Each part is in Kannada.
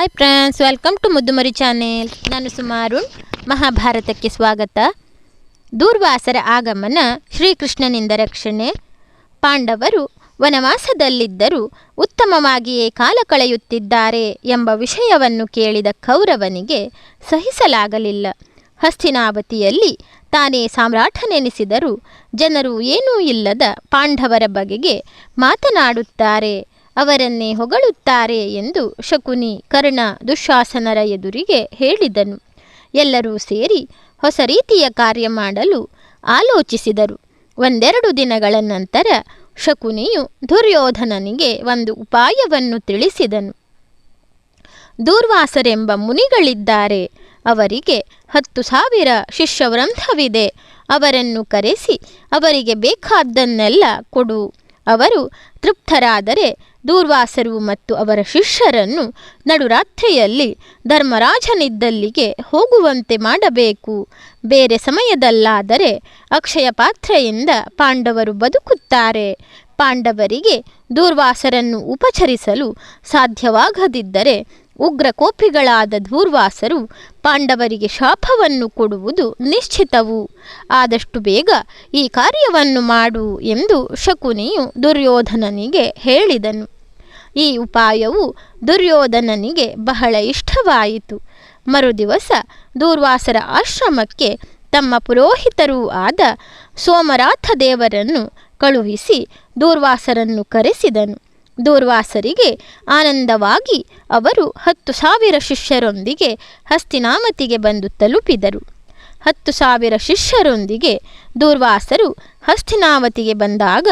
Hi friends welcome to Muddumari channel ನಾನು ಸುಮಾರು ಮಹಾಭಾರತಕ್ಕೆ ಸ್ವಾಗತ ದೂರ್ವಾಸರ ಆಗಮನ ಶ್ರೀಕೃಷ್ಣನಿಂದ ರಕ್ಷಣೆ ಪಾಂಡವರು ವನವಾಸದಲ್ಲಿದ್ದರೂ ಉತ್ತಮವಾಗಿಯೇ ಕಾಲ ಕಳೆಯುತ್ತಿದ್ದಾರೆ ಎಂಬ ವಿಷಯವನ್ನು ಕೇಳಿದ ಕೌರವನಿಗೆ ಸಹಿಸಲಾಗಲಿಲ್ಲ ಹಸ್ತಿನಾವತಿಯಲ್ಲಿ ತಾನೇ ಸಾಮ್ರಾಟನೆನಿಸಿದರೂ ಜನರು ಏನೂ ಇಲ್ಲದ ಪಾಂಡವರ ಬಗೆಗೆ ಮಾತನಾಡುತ್ತಾರೆ ಅವರನ್ನೇ ಹೊಗಳುತ್ತಾರೆ ಎಂದು ಶಕುನಿ ಕರ್ಣ ದುಶಾಸನರ ಎದುರಿಗೆ ಹೇಳಿದನು. ಎಲ್ಲರೂ ಸೇರಿ ಹೊಸ ರೀತಿಯ ಕಾರ್ಯ ಮಾಡಲು ಆಲೋಚಿಸಿದರು. ಒಂದೆರಡು ದಿನಗಳ ನಂತರ ಶಕುನಿಯು ದುರ್ಯೋಧನನಿಗೆ ಒಂದು ಉಪಾಯವನ್ನು ತಿಳಿಸಿದನು. ದೂರ್ವಾಸರೆಂಬ ಮುನಿಗಳಿದ್ದಾರೆ. ಅವರಿಗೆ ಹತ್ತು ಸಾವಿರ ಶಿಷ್ಯವೃಂದವಿದೆ. ಅವರನ್ನು ಕರೆಸಿ ಅವರಿಗೆ ಬೇಕಾದ್ದನ್ನೆಲ್ಲ ಕೊಡು. ಅವರು ತೃಪ್ತರಾದರೆ ದೂರ್ವಾಸರು ಮತ್ತು ಅವರ ಶಿಷ್ಯರನ್ನು ನಡುರಾತ್ರಿಯಲ್ಲಿ ಧರ್ಮರಾಜನಿದ್ದಲ್ಲಿಗೆ ಹೋಗುವಂತೆ ಮಾಡಬೇಕು. ಬೇರೆ ಸಮಯದಲ್ಲಾದರೆ ಅಕ್ಷಯ ಪಾತ್ರೆಯಿಂದ ಪಾಂಡವರು ಬದುಕುತ್ತಾರೆ. ಪಾಂಡವರಿಗೆ ದೂರ್ವಾಸರನ್ನು ಉಪಚರಿಸಲು ಸಾಧ್ಯವಾಗದಿದ್ದರೆ ಉಗ್ರ ಕೋಪಿಗಳಾದ ದೂರ್ವಾಸರು ಪಾಂಡವರಿಗೆ ಶಾಪವನ್ನು ಕೊಡುವುದು ನಿಶ್ಚಿತವು. ಆದಷ್ಟು ಬೇಗ ಈ ಕಾರ್ಯವನ್ನು ಮಾಡು ಎಂದು ಶಕುನಿಯು ದುರ್ಯೋಧನನಿಗೆ ಹೇಳಿದನು. ಈ ಉಪಾಯವು ದುರ್ಯೋಧನನಿಗೆ ಬಹಳ ಇಷ್ಟವಾಯಿತು. ಮರುದಿವಸ ದೂರ್ವಾಸರ ಆಶ್ರಮಕ್ಕೆ ತಮ್ಮ ಪುರೋಹಿತರೂ ಆದ ಸೋಮರಾಥ ದೇವರನ್ನು ಕಳುಹಿಸಿ ದೂರ್ವಾಸರನ್ನು ಕರೆಸಿದನು. ದೂರ್ವಾಸರಿಗೆ ಆನಂದವಾಗಿ ಅವರು ಹತ್ತು ಸಾವಿರ ಶಿಷ್ಯರೊಂದಿಗೆ ಹಸ್ತಿನಾಮತಿಗೆ ಬಂದು ತಲುಪಿದರು. ಹತ್ತು ಸಾವಿರ ಶಿಷ್ಯರೊಂದಿಗೆ ದೂರ್ವಾಸರು ಹಸ್ತಿನಾವತಿಗೆ ಬಂದಾಗ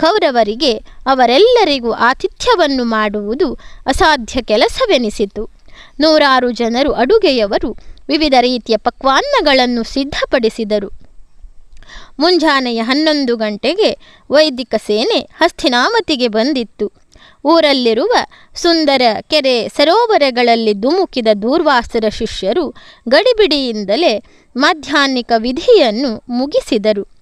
ಕೌರವರಿಗೆ ಅವರೆಲ್ಲರಿಗೂ ಆತಿಥ್ಯವನ್ನು ಮಾಡುವುದು ಅಸಾಧ್ಯ ಕೆಲಸವೆನಿಸಿತು. ನೂರಾರು ಜನರು ಅಡುಗೆಯವರು ವಿವಿಧ ರೀತಿಯ ಪಕ್ವಾನ್ನಗಳನ್ನು ಸಿದ್ಧಪಡಿಸಿದರು. ಮುಂಜಾನೆಯ ಹನ್ನೊಂದು ಗಂಟೆಗೆ ವೈದಿಕ ಸೇನೆ ಹಸ್ತಿನಾಮತಿಗೆ ಬಂದಿತ್ತು. ಊರಲ್ಲಿರುವ ಸುಂದರ ಕೆರೆ ಸರೋವರಗಳಲ್ಲಿ ಧುಮುಕಿದ ದೂರ್ವಾಸರ ಶಿಷ್ಯರು ಗಡಿಬಿಡಿಯಿಂದಲೇ ಮಾಧ್ಯಾಹ್ನಿಕ ವಿಧಿಯನ್ನು ಮುಗಿಸಿದರು.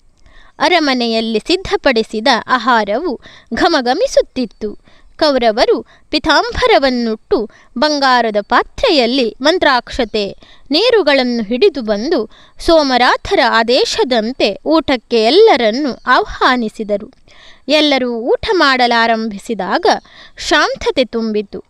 ಅರಮನೆಯಲ್ಲಿ ಸಿದ್ಧಪಡಿಸಿದ ಆಹಾರವು ಘಮಘಮಿಸುತ್ತಿತ್ತು. ಕೌರವರು ಪಿತಾಂಬರವನ್ನುಟ್ಟು ಬಂಗಾರದ ಪಾತ್ರೆಯಲ್ಲಿ ಮಂತ್ರಾಕ್ಷತೆ, ನೀರುಗಳನ್ನು ಹಿಡಿದು ಬಂದು ಸೋಮರಾಥರ ಆದೇಶದಂತೆ ಊಟಕ್ಕೆ ಎಲ್ಲರನ್ನು ಆಹ್ವಾನಿಸಿದರು. ಎಲ್ಲರೂ ಊಟ ಮಾಡಲಾರಂಭಿಸಿದಾಗ ಶಾಂತತೆ ತುಂಬಿತು.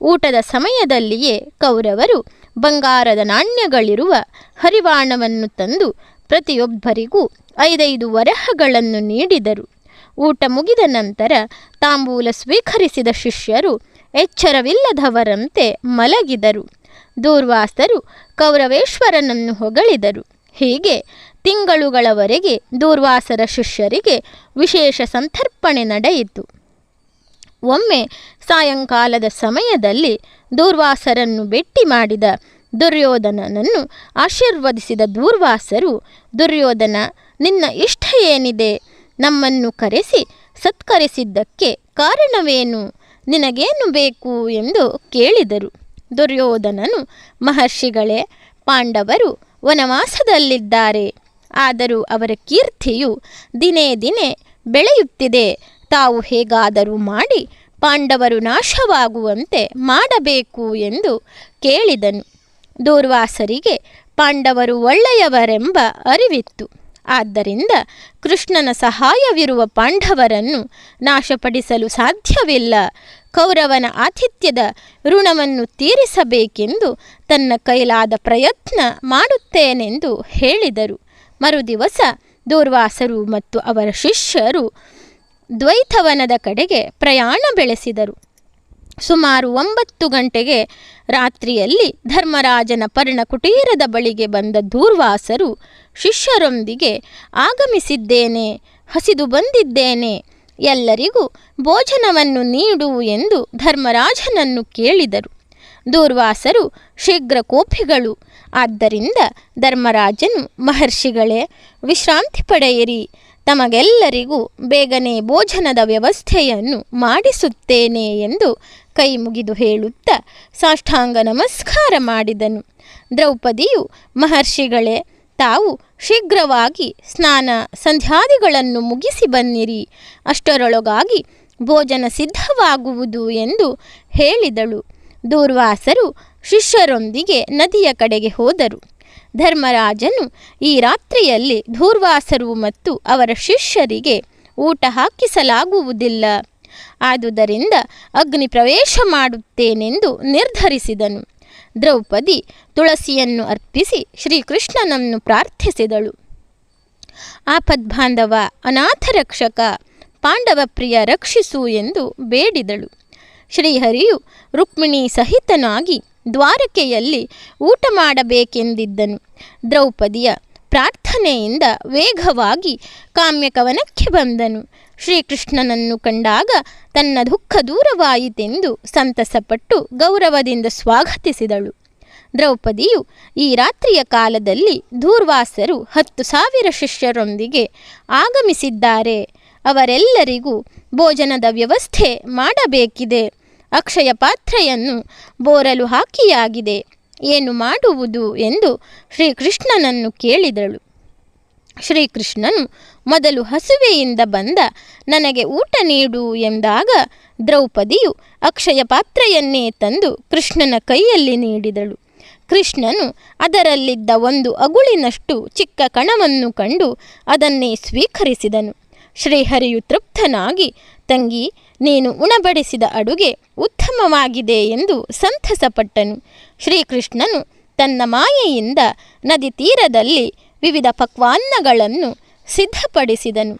ಊಟದ ಸಮಯದಲ್ಲಿಯೇ ಕೌರವರು ಬಂಗಾರದ ನಾಣ್ಯಗಳಿರುವ ಹರಿವಾಣವನ್ನು ತಂದು ಪ್ರತಿಯೊಬ್ಬರಿಗೂ ಐದೈದು ವರಹಗಳನ್ನು ನೀಡಿದರು. ಊಟ ಮುಗಿದ ನಂತರ ತಾಂಬೂಲ ಸ್ವೀಕರಿಸಿದ ಶಿಷ್ಯರು ಎಚ್ಚರವಿಲ್ಲದವರಂತೆ ಮಲಗಿದರು. ದೂರ್ವಾಸರು ಕೌರವೇಶ್ವರನನ್ನು ಹೊಗಳಿದರು. ಹೀಗೆ ತಿಂಗಳುಗಳವರೆಗೆ ದೂರ್ವಾಸರ ಶಿಷ್ಯರಿಗೆ ವಿಶೇಷ ಸಂತರ್ಪಣೆ ನಡೆಯಿತು. ಒಮ್ಮೆ ಸಾಯಂಕಾಲದ ಸಮಯದಲ್ಲಿ ದೂರ್ವಾಸರನ್ನು ಭೇಟಿ ಮಾಡಿದ ದುರ್ಯೋಧನನನ್ನು ಆಶೀರ್ವದಿಸಿದ ದೂರ್ವಾಸರು ದುರ್ಯೋಧನ ನಿನ್ನ ಇಷ್ಟ ಏನಿದೆ ನಮ್ಮನ್ನು ಕರೆಸಿ ಸತ್ಕರಿಸಿದ್ದಕ್ಕೆ ಕಾರಣವೇನು? ನಿನಗೇನು ಬೇಕು ಎಂದು ಕೇಳಿದರು. ದುರ್ಯೋಧನನು, ಮಹರ್ಷಿಗಳೇ, ಪಾಂಡವರು ವನವಾಸದಲ್ಲಿದ್ದಾರೆ. ಆದರೂ ಅವರ ಕೀರ್ತಿಯು ದಿನೇ ದಿನೇ ಬೆಳೆಯುತ್ತಿದೆ. ತಾವು ಹೇಗಾದರೂ ಮಾಡಿ ಪಾಂಡವರು ನಾಶವಾಗುವಂತೆ ಮಾಡಬೇಕು ಎಂದು ಕೇಳಿದನು. ದೂರ್ವಾಸರಿಗೆ ಪಾಂಡವರು ಒಳ್ಳೆಯವರೆಂಬ ಅರಿವಿತ್ತು. ಆದ್ದರಿಂದ ಕೃಷ್ಣನ ಸಹಾಯವಿರುವ ಪಾಂಡವರನ್ನು ನಾಶಪಡಿಸಲು ಸಾಧ್ಯವಿಲ್ಲ. ಕೌರವನ ಆತಿಥ್ಯದ ಋಣವನ್ನು ತೀರಿಸಬೇಕೆಂದು ತನ್ನ ಕೈಲಾದ ಪ್ರಯತ್ನ ಮಾಡುತ್ತೇನೆಂದು ಹೇಳಿದರು. ಮರುದಿವಸ ದೂರ್ವಾಸರು ಮತ್ತು ಅವರ ಶಿಷ್ಯರು ದ್ವೈತವನದ ಕಡೆಗೆ ಪ್ರಯಾಣ ಬೆಳೆಸಿದರು. ಸುಮಾರು ಒಂಬತ್ತು ಗಂಟೆಗೆ ರಾತ್ರಿಯಲ್ಲಿ ಧರ್ಮರಾಜನ ಪರ್ಣಕುಟೀರದ ಬಳಿಗೆ ಬಂದ ದೂರ್ವಾಸರು ಶಿಷ್ಯರೊಂದಿಗೆ, ಆಗಮಿಸಿದ್ದೇನೆ, ಹಸಿದು ಬಂದಿದ್ದೇನೆ, ಎಲ್ಲರಿಗೂ ಭೋಜನವನ್ನು ನೀಡು ಎಂದು ಧರ್ಮರಾಜನನ್ನು ಕೇಳಿದರು. ದೂರ್ವಾಸರು ಶೀಘ್ರ ಕೋಪಿಗಳು ಆದ್ದರಿಂದ ಧರ್ಮರಾಜನು, ಮಹರ್ಷಿಗಳೇ, ವಿಶ್ರಾಂತಿ ಪಡೆಯಿರಿ. ತಮಗೆಲ್ಲರಿಗೂ ಬೇಗನೆ ಭೋಜನದ ವ್ಯವಸ್ಥೆಯನ್ನು ಮಾಡಿಸುತ್ತೇನೆ ಎಂದು ಕೈ ಮುಗಿದು ಹೇಳುತ್ತಾ ಸಾಷ್ಟಾಂಗ ನಮಸ್ಕಾರ ಮಾಡಿದನು. ದ್ರೌಪದಿಯು, ಮಹರ್ಷಿಗಳೇ, ತಾವು ಶೀಘ್ರವಾಗಿ ಸ್ನಾನ ಸಂಧ್ಯಾದಿಗಳನ್ನು ಮುಗಿಸಿ ಬನ್ನಿರಿ. ಅಷ್ಟರೊಳಗಾಗಿ ಭೋಜನ ಸಿದ್ಧವಾಗುವುದು ಎಂದು ಹೇಳಿದಳು. ದೂರ್ವಾಸರು ಶಿಷ್ಯರೊಂದಿಗೆ ನದಿಯ ಕಡೆಗೆ ಹೋದರು. ಧರ್ಮರಾಜನು ಈ ರಾತ್ರಿಯಲ್ಲಿ ಧೂರ್ವಾಸರು ಮತ್ತು ಅವರ ಶಿಷ್ಯರಿಗೆ ಊಟ ಹಾಕಿಸಲಾಗುವುದಿಲ್ಲ. ಆದುದರಿಂದ ಅಗ್ನಿ ಪ್ರವೇಶ ಮಾಡುತ್ತೇನೆಂದು ನಿರ್ಧರಿಸಿದನು. ದ್ರೌಪದಿ ತುಳಸಿಯನ್ನು ಅರ್ಪಿಸಿ ಶ್ರೀಕೃಷ್ಣನನ್ನು ಪ್ರಾರ್ಥಿಸಿದಳು. ಆಪದ್ಬಾಂಧವ, ಅನಾಥ ರಕ್ಷಕ, ಪಾಂಡವ ಪ್ರಿಯ ರಕ್ಷಿಸು ಎಂದು ಬೇಡಿದಳು. ಶ್ರೀಹರಿಯು ರುಕ್ಮಿಣಿ ಸಹಿತನಾಗಿ ದ್ವಾರಕೆಯಲ್ಲಿ ಊಟ ಮಾಡಬೇಕೆಂದಿದ್ದನು. ದ್ರೌಪದಿಯ ಪ್ರಾರ್ಥನೆಯಿಂದ ವೇಗವಾಗಿ ಕಾಮ್ಯಕವನಕ್ಕೆ ಬಂದನು. ಶ್ರೀಕೃಷ್ಣನನ್ನು ಕಂಡಾಗ ತನ್ನ ದುಃಖ ದೂರವಾಯಿತೆಂದು ಸಂತಸಪಟ್ಟು ಗೌರವದಿಂದ ಸ್ವಾಗತಿಸಿದಳು. ದ್ರೌಪದಿಯು ಈ ರಾತ್ರಿಯ ಕಾಲದಲ್ಲಿ ದೂರ್ವಾಸರು ಹತ್ತು ಸಾವಿರ ಶಿಷ್ಯರೊಂದಿಗೆ ಆಗಮಿಸಿದ್ದಾರೆ. ಅವರೆಲ್ಲರಿಗೂ ಭೋಜನದ ವ್ಯವಸ್ಥೆ ಮಾಡಬೇಕಿದೆ. ಅಕ್ಷಯ ಪಾತ್ರೆಯನ್ನು ಬೋರಲು ಹಾಕಿಯಾಗಿದೆ. ಏನು ಮಾಡುವುದು ಎಂದು ಶ್ರೀಕೃಷ್ಣನನ್ನು ಕೇಳಿದಳು. ಶ್ರೀಕೃಷ್ಣನು ಮೊದಲು ಹಸುವೆಯಿಂದ ಬಂದ, ನನಗೆ ಊಟ ನೀಡು ಎಂದಾಗ ದ್ರೌಪದಿಯು ಅಕ್ಷಯ ಪಾತ್ರೆಯನ್ನೇ ತಂದು ಕೃಷ್ಣನ ಕೈಯಲ್ಲಿ ನೀಡಿದಳು. ಕೃಷ್ಣನು ಅದರಲ್ಲಿದ್ದ ಒಂದು ಅಗುಳಿನಷ್ಟು ಚಿಕ್ಕ ಕಣವನ್ನು ಕಂಡು ಅದನ್ನೇ ಸ್ವೀಕರಿಸಿದನು. ಶ್ರೀಹರಿಯು ತೃಪ್ತನಾಗಿ, ತಂಗಿ, ನೀನು ಉಣಬಡಿಸಿದ ಅಡುಗೆ ಉತ್ತಮವಾಗಿದೆ ಎಂದು ಸಂತಸಪಟ್ಟನು. ಶ್ರೀಕೃಷ್ಣನು ತನ್ನ ಮಾಯೆಯಿಂದ ನದಿ ತೀರದಲ್ಲಿ ವಿವಿಧ ಪಕ್ವಾನ್ನಗಳನ್ನು ಸಿದ್ಧಪಡಿಸಿದನು.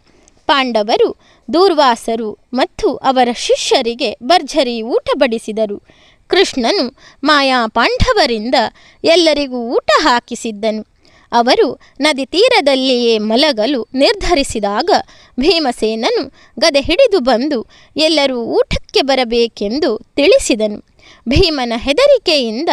ಪಾಂಡವರು, ದೂರ್ವಾಸರು ಮತ್ತು ಅವರ ಶಿಷ್ಯರಿಗೆ ಭರ್ಜರಿ ಊಟ ಬಡಿಸಿದರು ಕೃಷ್ಣನು ಮಾಯಾ ಪಾಂಡವರಿಂದ ಎಲ್ಲರಿಗೂ ಊಟ ಹಾಕಿಸಿದ್ದನು. ಅವರು ನದಿ ತೀರದಲ್ಲಿಯೇ ಮಲಗಲು ನಿರ್ಧರಿಸಿದಾಗ ಭೀಮಸೇನನು ಗದೆ ಹಿಡಿದು ಬಂದು ಎಲ್ಲರೂ ಊಟಕ್ಕೆ ಬರಬೇಕೆಂದು ತಿಳಿಸಿದನು. ಭೀಮನ ಹೆದರಿಕೆಯಿಂದ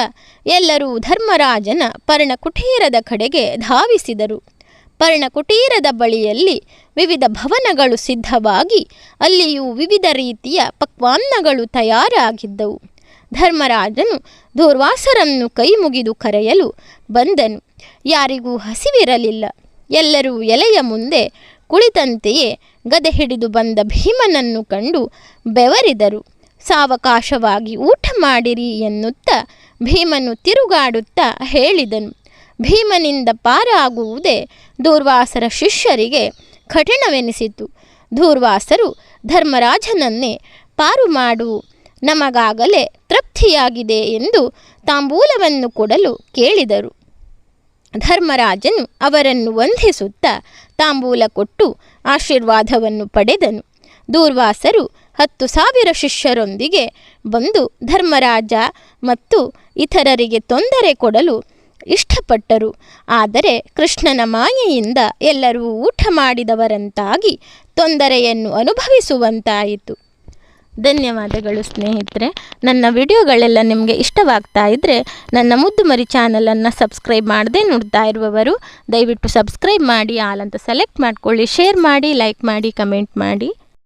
ಎಲ್ಲರೂ ಧರ್ಮರಾಜನ ಪರ್ಣಕುಟೀರದ ಕಡೆಗೆ ಧಾವಿಸಿದರು. ಪರ್ಣಕುಟೀರದ ಬಳಿಯಲ್ಲಿ ವಿವಿಧ ಭವನಗಳು ಸಿದ್ಧವಾಗಿ ಅಲ್ಲಿಯೂ ವಿವಿಧ ರೀತಿಯ ಪಕ್ವಾನ್ನಗಳು ತಯಾರಾಗಿದ್ದವು. ಧರ್ಮರಾಜನು ದೂರ್ವಾಸರನ್ನು ಕೈ ಮುಗಿದು ಕರೆಯಲು ಬಂದನು. ಯಾರಿಗೂ ಹಸಿವಿರಲಿಲ್ಲ. ಎಲ್ಲರೂ ಎಲೆಯ ಮುಂದೆ ಕುಳಿತಂತೆಯೇ ಗದೆ ಹಿಡಿದು ಬಂದ ಭೀಮನನ್ನು ಕಂಡು ಬೆವರಿದರು. ಸಾವಕಾಶವಾಗಿ ಊಟ ಮಾಡಿರಿ ಎನ್ನುತ್ತಾ ಭೀಮನು ತಿರುಗಾಡುತ್ತಾ ಹೇಳಿದನು. ಭೀಮನಿಂದ ಪಾರಾಗುವುದೇ ದೂರ್ವಾಸರ ಶಿಷ್ಯರಿಗೆ ಕಠಿಣವೆನಿಸಿತು. ದೂರ್ವಾಸರು ಧರ್ಮರಾಜನನ್ನೇ ಪಾರು ಮಾಡು, ನಮಗಾಗಲೇ ತೃಪ್ತಿಯಾಗಿದೆ ಎಂದು ತಾಂಬೂಲವನ್ನು ಕೊಡಲು ಕೇಳಿದರು. ಧರ್ಮರಾಜನು ಅವರನ್ನು ವಂದಿಸುತ್ತಾ ತಾಂಬೂಲ ಕೊಟ್ಟು ಆಶೀರ್ವಾದವನ್ನು ಪಡೆದನು. ದೂರ್ವಾಸರು ಹತ್ತು ಸಾವಿರ ಶಿಷ್ಯರೊಂದಿಗೆ ಬಂದು ಧರ್ಮರಾಜ ಮತ್ತು ಇತರರಿಗೆ ತೊಂದರೆ ಕೊಡಲು ಇಷ್ಟಪಟ್ಟರು. ಆದರೆ ಕೃಷ್ಣನ ಮಾಯೆಯಿಂದ ಎಲ್ಲರೂ ಊಟ ಮಾಡಿದವರಂತಾಗಿ ತೊಂದರೆಯನ್ನು ಅನುಭವಿಸುವಂತಾಯಿತು. ಧನ್ಯವಾದಗಳು ಸ್ನೇಹಿತರೆ. ನನ್ನ ವಿಡಿಯೋಗಳೆಲ್ಲ ನಿಮಗೆ ಇಷ್ಟವಾಗ್ತಾ ಇದ್ದರೆ ನನ್ನ ಮುದ್ದು ಮರಿ ಚಾನಲನ್ನು ಸಬ್ಸ್ಕ್ರೈಬ್ ಮಾಡದೆ ನೋಡ್ತಾ ಇರುವವರು, ದಯವಿಟ್ಟು ಸಬ್ಸ್ಕ್ರೈಬ್ ಮಾಡಿ, ಆಲ್ ಅಂತ ಸೆಲೆಕ್ಟ್ ಮಾಡಿಕೊಳ್ಳಿ, ಶೇರ್ ಮಾಡಿ, ಲೈಕ್ ಮಾಡಿ, ಕಮೆಂಟ್ ಮಾಡಿ.